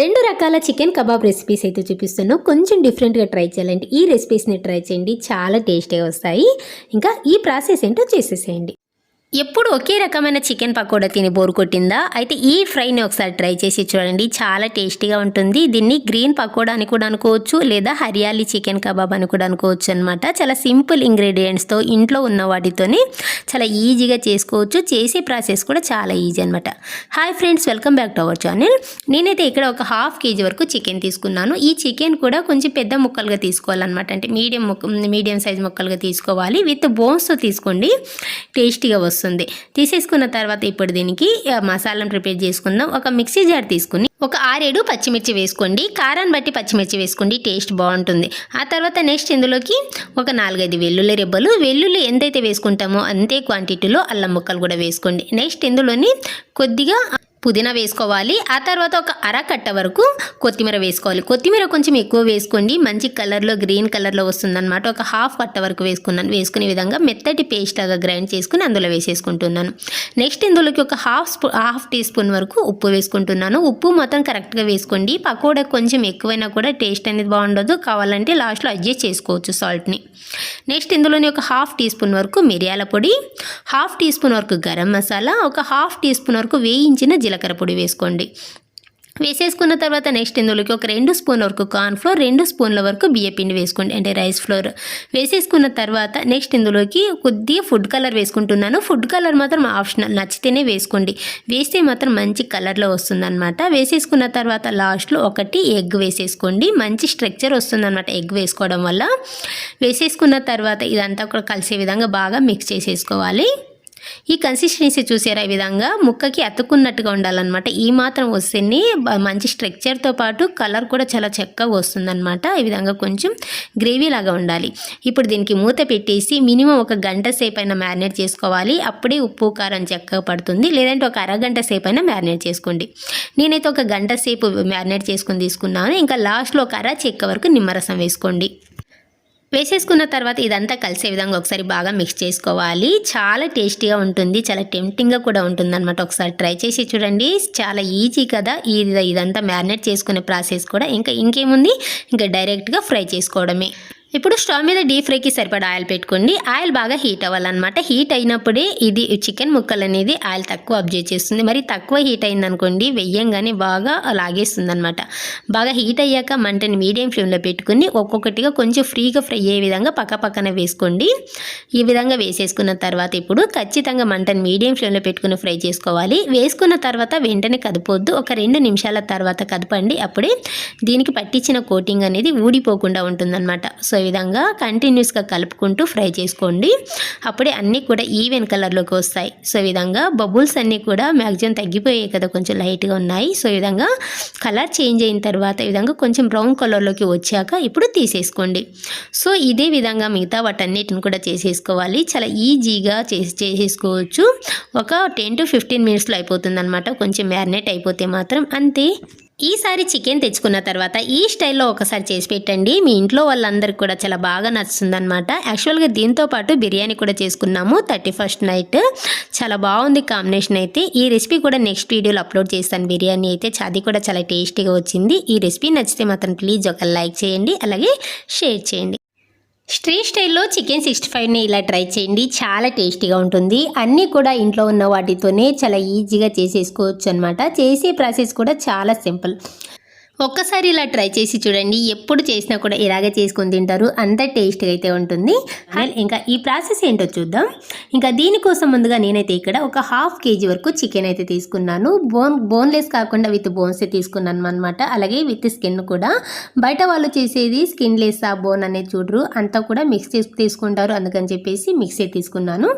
రెండు రకాల chicken kebab recipes అయితే చూపిస్తున్నాను. కొంచెం డిఫరెంట్గా ట్రై చేయాలండి ఈ రెసిపీస్ని ట్రై చేయండి. చాలా టేస్టీగా వస్తాయి. ఇంకా ఈ ప్రాసెస్ ఏంటో చేసేసేయండి. ఎప్పుడు ఒకే రకమైన చికెన్ పకోడా తిని బోరు కొట్టిందా? అయితే ఈ ఫ్రైని ఒకసారి ట్రై చేసి చూడండి. చాలా టేస్టీగా ఉంటుంది. దీన్ని గ్రీన్ పకోడా అని కూడా అనుకోవచ్చు లేదా హరియాలీ చికెన్ కబాబ్ అని కూడా అనుకోవచ్చు అనమాట చాలా సింపుల్ ఇంగ్రీడియంట్స్తో ఇంట్లో ఉన్న వాటితోనే చాలా ఈజీగా చేసుకోవచ్చు. చేసే ప్రాసెస్ కూడా చాలా ఈజీ అనమాట hi friends welcome back to our channel. నేనైతే ఇక్కడ ఒక హాఫ్ కేజీ వరకు చికెన్ తీసుకున్నాను. ఈ చికెన్ కూడా కొంచెం పెద్ద ముక్కలుగా తీసుకోవాలన్నమాట. అంటే మీడియం ముక్క మీడియం సైజ్ ముక్కలుగా తీసుకోవాలి. విత్ బోన్స్తో తీసుకోండి. టేస్టీగా వస్తుంది. తీసేసుకున్న తర్వాత ఇప్పుడు దీనికి మసాలాను ప్రిపేర్ చేసుకుందాం. ఒక మిక్సీ జార్ తీసుకుని ఒక ఆరేడు పచ్చిమిర్చి వేసుకోండి. కారాన్ని బట్టి పచ్చిమిర్చి వేసుకోండి టేస్ట్ బాగుంటుంది. ఆ తర్వాత నెక్స్ట్ ఇందులోకి ఒక నాలుగైదు వెల్లుల్లి రెబ్బలు. వెల్లుల్లి ఎంతైతే వేసుకుంటామో అంతే క్వాంటిటీలో అల్లం ముక్కలు కూడా వేసుకోండి. నెక్స్ట్ ఇందులోని కొద్దిగా పుదీనా వేసుకోవాలి. ఆ తర్వాత ఒక అరకట్ట వరకు కొత్తిమీర వేసుకోవాలి. కొత్తిమీర కొంచెం ఎక్కువ వేసుకోండి. మంచి కలర్లో గ్రీన్ కలర్లో వస్తుందన్నమాట. ఒక హాఫ్ కట్ట వరకు వేసుకున్నాను. వేసుకునే విధంగా మెత్తటి పేస్ట్ లాగా గ్రైండ్ చేసుకుని అందులో వేసేసుకుంటున్నాను. నెక్స్ట్ ఇందులోకి ఒక హాఫ్ స్పూ హాఫ్ టీ స్పూన్ వరకు ఉప్పు వేసుకుంటున్నాను. ఉప్పు మొత్తం కరెక్ట్గా వేసుకోండి. పకోడా కొంచెం ఎక్కువైనా కూడా టేస్ట్ అనేది బాగుండదు. కావాలంటే లాస్ట్లో అడ్జస్ట్ చేసుకోవచ్చు సాల్ట్ని. నెక్స్ట్ ఇందులోని ఒక హాఫ్ టీ స్పూన్ వరకు మిరియాల పొడి హాఫ్ టీ స్పూన్ వరకు గరం మసాలా ఒక హాఫ్ టీ స్పూన్ వరకు వేయించిన జీలకర్ర పొడి వేసుకోండి. వేసేసుకున్న తర్వాత నెక్స్ట్ ఇందులోకి ఒక రెండు స్పూన్ వరకు కార్న్ ఫ్లోర్ రెండు స్పూన్ల వరకు బియ్యపిండి వేసుకోండి అంటే రైస్ ఫ్లోర్. వేసేసుకున్న తర్వాత నెక్స్ట్ ఇందులోకి కొద్దిగా ఫుడ్ కలర్ వేసుకుంటున్నాను. ఫుడ్ కలర్ మాత్రం ఆప్షనల్ నచ్చితేనే వేసుకోండి. వేస్తే మాత్రం మంచి కలర్లో వస్తుందన్నమాట. వేసేసుకున్న తర్వాత లాస్ట్లో ఒకటి ఎగ్ వేసేసుకోండి. మంచి స్ట్రక్చర్ వస్తుందన్నమాట ఎగ్ వేసుకోవడం వల్ల. వేసేసుకున్న తర్వాత ఇదంతా కూడా కలిసే విధంగా బాగా మిక్స్ చేసేసుకోవాలి. ఈ కన్సిస్టెన్సీ చూసారా ఈ విధంగా? ముక్కకి అతుక్కున్నట్టుగా ఉండాలన్నమాట. ఈ మాత్రం వస్తేనే మంచి స్ట్రక్చర్తో పాటు కలర్ కూడా చాలా చక్కగా వస్తుందన్నమాట. ఈ విధంగా కొంచెం గ్రేవీ లాగా ఉండాలి. ఇప్పుడు దీనికి మూత పెట్టేసి మినిమం ఒక గంట సేపు అయినా మ్యారినేట్ చేసుకోవాలి. అప్పుడే ఉప్పు కారం చక్కగా పడుతుంది. లేదంటే ఒక అరగంట సేపు అయినా మ్యారినేట్ చేసుకోండి. నేనైతే ఒక గంట సేపు మ్యారినేట్ చేసుకుని తీసుకున్నాను. ఇంకా లాస్ట్లో ఒక అర చెక్క వరకు నిమ్మరసం వేసుకోండి. వేసేసుకున్న తర్వాత ఇదంతా కలిసే విధంగా ఒకసారి బాగా మిక్స్ చేసుకోవాలి. చాలా టేస్టీగా ఉంటుంది. చాలా టెంప్టింగ్గా కూడా ఉంటుంది అనమాట ఒకసారి ట్రై చేసి చూడండి. చాలా ఈజీ కదా. ఇది ఇదంతా మ్యారినేట్ చేసుకునే ప్రాసెస్ కూడా. ఇంకా ఇంకేముంది? ఇంకా డైరెక్ట్గా ఫ్రై చేసుకోవడమే. ఇప్పుడు స్టవ్ మీద డీప్ ఫ్రైకి సరిపడా ఆయిల్ పెట్టుకోండి. ఆయిల్ బాగా హీట్ అవ్వాలన్నమాట. హీట్ అయినప్పుడే ఇది చికెన్ ముక్కలు అనేది ఆయిల్ తక్కువ అబ్జర్వ్ చేస్తుంది. మరి తక్కువ హీట్ అయిందనుకోండి వెయ్యంగానే బాగా లాగేస్తుంది అనమాట బాగా హీట్ అయ్యాక మంటని మీడియం ఫ్లేమ్లో పెట్టుకుని ఒక్కొక్కటిగా కొంచెం ఫ్రీగా ఫ్రై అయ్యే విధంగా పక్క పక్కన వేసుకోండి. ఈ విధంగా వేసేసుకున్న తర్వాత ఇప్పుడు ఖచ్చితంగా మంటని మీడియం ఫ్లేమ్లో పెట్టుకుని ఫ్రై చేసుకోవాలి. వేసుకున్న తర్వాత వెంటనే కదపొద్దు. ఒక రెండు నిమిషాల తర్వాత కదపండి. అప్పుడే దీనికి పట్టించిన కోటింగ్ అనేది ఊడిపోకుండా ఉంటుందన్నమాట. సో విధంగా కంటిన్యూస్గా కలుపుకుంటూ ఫ్రై చేసుకోండి. అప్పుడే అన్నీ కూడా ఈవెన్ కలర్లోకి వస్తాయి. సో ఈ విధంగా బబుల్స్ అన్నీ కూడా మ్యాక్సిమం తగ్గిపోయాయి కదా కొంచెం లైట్గా ఉన్నాయి. సో ఈ విధంగా కలర్ చేంజ్ అయిన తర్వాత ఈ విధంగా కొంచెం బ్రౌన్ కలర్లోకి వచ్చాక ఇప్పుడు తీసేసుకోండి. సో ఇదే విధంగా మిగతా వాటన్నిటిని కూడా చేసేసుకోవాలి. చాలా ఈజీగా చేసి చేసేసుకోవచ్చు. ఒక టెన్ టు ఫిఫ్టీన్ మినిట్స్లో అయిపోతుంది అనమాట కొంచెం మ్యారినేట్ అయిపోతే మాత్రం అంతే. ఈసారి చికెన్ తెచ్చుకున్న తర్వాత ఈ స్టైల్లో ఒకసారి చేసి పెట్టండి. మీ ఇంట్లో వాళ్ళందరికీ కూడా చాలా బాగా నచ్చుతుందన్నమాట. యాక్చువల్గా దీంతో పాటు బిర్యానీ కూడా చేసుకున్నాము. Thirty first night. చాలా బాగుంది కాంబినేషన్ అయితే. ఈ రెసిపీ కూడా నెక్స్ట్ వీడియోలో అప్లోడ్ చేస్తాను. బిర్యానీ అయితే చ- అది కూడా చాలా టేస్టీగా వచ్చింది. ఈ రెసిపీ నచ్చితే మాత్రం ప్లీజ్ ఒక లైక్ చేయండి. అలాగే షేర్ చేయండి. స్ట్రీట్ స్టైల్లో చికెన్ సిక్స్టీ ఫైవ్ని ఇలా ట్రై చేయండి. చాలా టేస్టీగా ఉంటుంది. అన్నీ కూడా ఇంట్లో ఉన్న వాటితోనే చాలా ఈజీగా చేసేసుకోవచ్చు అనమాట చేసే ప్రాసెస్ కూడా చాలా సింపుల్. ఒక్కసారి ఇలా ట్రై చేసి చూడండి ఎప్పుడు చేసినా కూడా ఇలాగే చేసుకొని తింటారు. అంత టేస్ట్గా అయితే ఉంటుంది. అండ్ ఇంకా ఈ ప్రాసెస్ ఏంటో చూద్దాం. ఇంకా దీనికోసం ముందుగా నేనైతే ఇక్కడ ఒక హాఫ్ కేజీ వరకు చికెన్ అయితే తీసుకున్నాను. బోన్ బోన్లెస్ కాకుండా విత్ బోన్స్ తీసుకున్నాను అనమాట అలాగే విత్ స్కిన్ కూడా. బయట వాళ్ళు చేసేది స్కిన్ లెస్ ఆ బోన్ అనేది చూడరు. అంతా కూడా మిక్స్ చేసి తీసుకుంటారు. అందుకని చెప్పేసి మిక్సీ తీసుకున్నాను.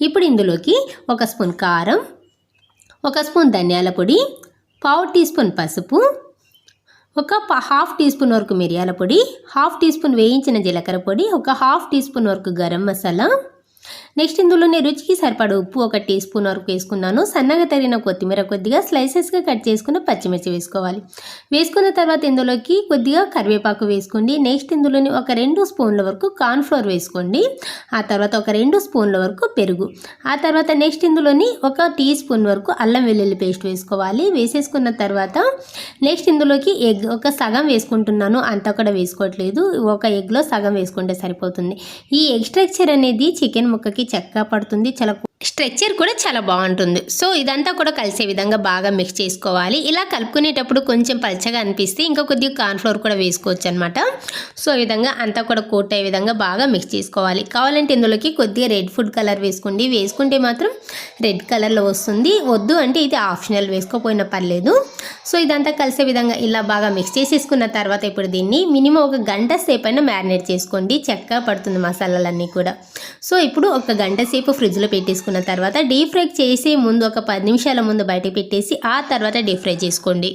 ఇప్పుడు ఇందులోకి ఒక స్పూన్ కారం ఒక స్పూన్ ధనియాల పొడి పావు టీ స్పూన్ పసుపు ఒక ప- హాఫ్ టీ స్పూన్ వరకు మిరియాల పొడి హాఫ్ టీ స్పూన్ వేయించిన జీలకర్ర పొడి ఒక హాఫ్ టీ స్పూన్ వరకు గరం మసాలా నెక్స్ట్ ఇందులోనే రుచికి సరిపడ ఉప్పు ఒక టీ స్పూన్ వరకు వేసుకున్నాను. సన్నగా తరిగిన కొత్తిమీర కొద్దిగా స్లైసెస్గా కట్ చేసుకున్న పచ్చిమిర్చి వేసుకోవాలి. వేసుకున్న తర్వాత ఇందులోకి కొద్దిగా కరివేపాకు వేసుకోండి. నెక్స్ట్ ఇందులోని ఒక రెండు స్పూన్ల వరకు కార్న్ఫ్లోర్ వేసుకోండి. ఆ తర్వాత ఒక రెండు స్పూన్ల వరకు పెరుగు. ఆ తర్వాత నెక్స్ట్ ఇందులోని ఒక టీ స్పూన్ వరకు అల్లం వెల్లుల్లి పేస్ట్ వేసుకోవాలి. వేసేసుకున్న తర్వాత నెక్స్ట్ ఇందులోకి ఎగ్ ఒక సగం వేసుకుంటున్నాను. అంతా కూడా వేసుకోవట్లేదు. ఒక ఎగ్లో సగం వేసుకుంటే సరిపోతుంది. ఈ ఎగ్ స్ట్రక్చర్ అనేది చికెన్ ముక్కకి చక్కగా పడుతుంది. చాలా స్ట్రెచ్చర్ కూడా చాలా బాగుంటుంది. సో ఇదంతా కూడా కలిసే విధంగా బాగా మిక్స్ చేసుకోవాలి. ఇలా కలుపుకునేటప్పుడు కొంచెం పల్చగా అనిపిస్తే ఇంకా కొద్దిగా కార్న్ఫ్లోర్ కూడా వేసుకోవచ్చు అనమాట సో ఈ విధంగా అంతా కూడా కోట్ అయ్యే విధంగా బాగా మిక్స్ చేసుకోవాలి. కావాలంటే ఇందులోకి కొద్దిగా రెడ్ ఫుడ్ కలర్ వేసుకోండి. వేసుకుంటే మాత్రం రెడ్ కలర్లో వస్తుంది. వద్దు అంటే ఇది ఆప్షనల్ వేసుకోపోయినా పర్లేదు. సో ఇదంతా కలిసే విధంగా ఇలా బాగా మిక్స్ చేసేసుకున్న తర్వాత ఇప్పుడు దీన్ని మినిమం ఒక గంట సేపు అయినా మ్యారినేట్ చేసుకోండి. చక్కగా పడుతుంది మసాలాలన్నీ కూడా. సో ఇప్పుడు ఒక గంట సేపు ఫ్రిడ్జ్లో పెట్టేసుకున్న తర్వాత డీప్ ఫ్రై చేసే ముందు ఒక పది నిమిషాల ముందు బయట పెట్టేసి ఆ తర్వాత డీప్ ఫ్రై చేసుకోండి.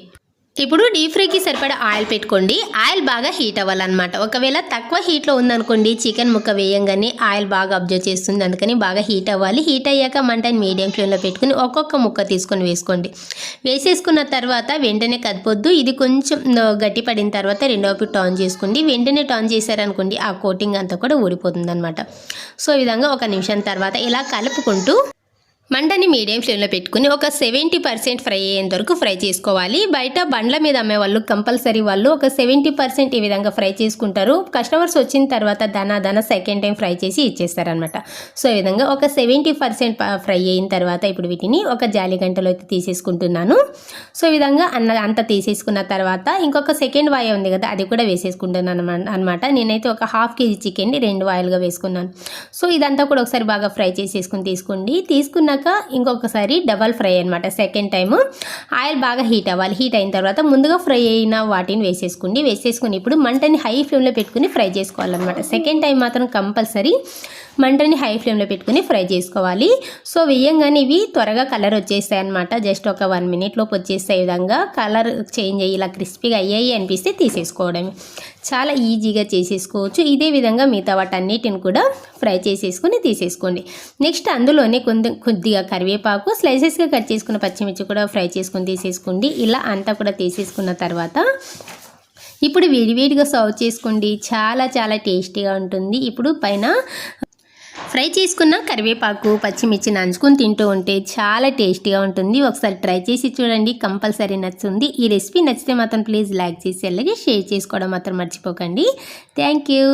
ఇప్పుడు డీప్ ఫ్రైకి సరిపడా ఆయిల్ పెట్టుకోండి. ఆయిల్ బాగా హీట్ అవ్వాలన్నమాట. ఒకవేళ తక్కువ హీట్లో ఉందనుకోండి చికెన్ ముక్క వేయంగానే ఆయిల్ బాగా అబ్జర్వ్ చేస్తుంది. అందుకని బాగా హీట్ అవ్వాలి. హీట్ అయ్యాక మంటని మీడియం ఫ్లేమ్లో పెట్టుకుని ఒక్కొక్క ముక్క తీసుకొని వేసుకోండి. వేసేసుకున్న తర్వాత వెంటనే కదపొద్దు. ఇది కొంచెం గట్టి పడిన తర్వాత రెండవ వైపు టర్న్ చేసుకోండి. వెంటనే టర్న్ చేశారనుకోండి ఆ కోటింగ్ అంతా కూడా ఊడిపోతుంది అనమాట సో ఈ విధంగా ఒక నిమిషం తర్వాత ఇలా కలుపుకుంటూ మంట మీడియం ఫ్లేమ్లో పెట్టుకుని ఒక సెవెంటీ పర్సెంట్ ఫ్రై అయ్యేంత వరకు ఫ్రై చేసుకోవాలి. బయట బండ్ల మీద అమ్మే వాళ్ళు కంపల్సరీ వాళ్ళు ఒక సెవెంటీ పర్సెంట్ ఈ విధంగా ఫ్రై చేసుకుంటారు. కస్టమర్స్ వచ్చిన తర్వాత దన దన సెకండ్ టైం ఫ్రై చేసి ఇచ్చేస్తారనమాట సో ఈ విధంగా ఒక సెవెంటీ పర్సెంట్ ఫ్రై అయిన తర్వాత ఇప్పుడు వీటిని ఒక జాలి అయితే తీసేసుకుంటున్నాను. సో ఈ విధంగా అన్న అంత తీసేసుకున్న తర్వాత ఇంకొక సెకండ్ వాయ ఉంది కదా అది కూడా వేసేసుకుంటున్నాను అనమాట. నేనైతే ఒక హాఫ్ కేజీ చికెన్ని రెండు వాయిల్గా వేసుకున్నాను. సో ఇదంతా కూడా ఒకసారి బాగా ఫ్రై చేసేసుకుని తీసుకోండి. తీసుకున్నాక ఇంకొకసారి డబల్ ఫ్రై అనమాట సెకండ్ టైము ఆయిల్ బాగా హీట్ అవ్వాలి హీట్ అయిన తర్వాత ముందుగా ఫ్రై అయిన వాటిని వేసేసుకోండి. వేసేసుకుని ఇప్పుడు మంటని హై ఫ్లేమ్లో పెట్టుకుని ఫ్రై చేసుకోవాలన్నమాట. సెకండ్ టైం మాత్రం కంపల్సరీ మంటని హై ఫ్లేమ్లో పెట్టుకుని ఫ్రై చేసుకోవాలి. సో వేయంగానే ఇవి త్వరగా కలర్ వచ్చేస్తాయి అనమాట జస్ట్ ఒక వన్ మినిట్లోపు లోపు వచ్చేసే విధంగా. కలర్ చేంజ్ అయ్యి ఇలా క్రిస్పీగా అయ్యాయి అనిపిస్తే తీసేసుకోవడమే. చాలా ఈజీగా చేసేసుకోవచ్చు. ఇదే విధంగా మిగతా వాటన్నిటిని కూడా ఫ్రై చేసేసుకుని తీసేసుకోండి. నెక్స్ట్ అందులోనే కొంత కొద్దిగా కరివేపాకు స్లైసెస్గా కట్ చేసుకున్న పచ్చిమిర్చి కూడా ఫ్రై చేసుకుని తీసేసుకోండి. ఇలా అంతా కూడా తీసేసుకున్న తర్వాత ఇప్పుడు వేడివేడిగా సర్వ్ చేసుకోండి. చాలా చాలా టేస్టీగా ఉంటుంది. ఇప్పుడు పైన ఫ్రై చేసుకున్న కరివేపాకు పచ్చిమిర్చి నంచుకొని తింటూ ఉంటే చాలా టేస్టీగా ఉంటుంది. ఒకసారి ట్రై చేసి చూడండి కంపల్సరీ నచ్చుతుంది. ఈ రెసిపీ నచ్చితే మాత్రం ప్లీజ్ లైక్ చేసి అలాగే షేర్ చేసుకోవడం మాత్రం మర్చిపోకండి. Thank you.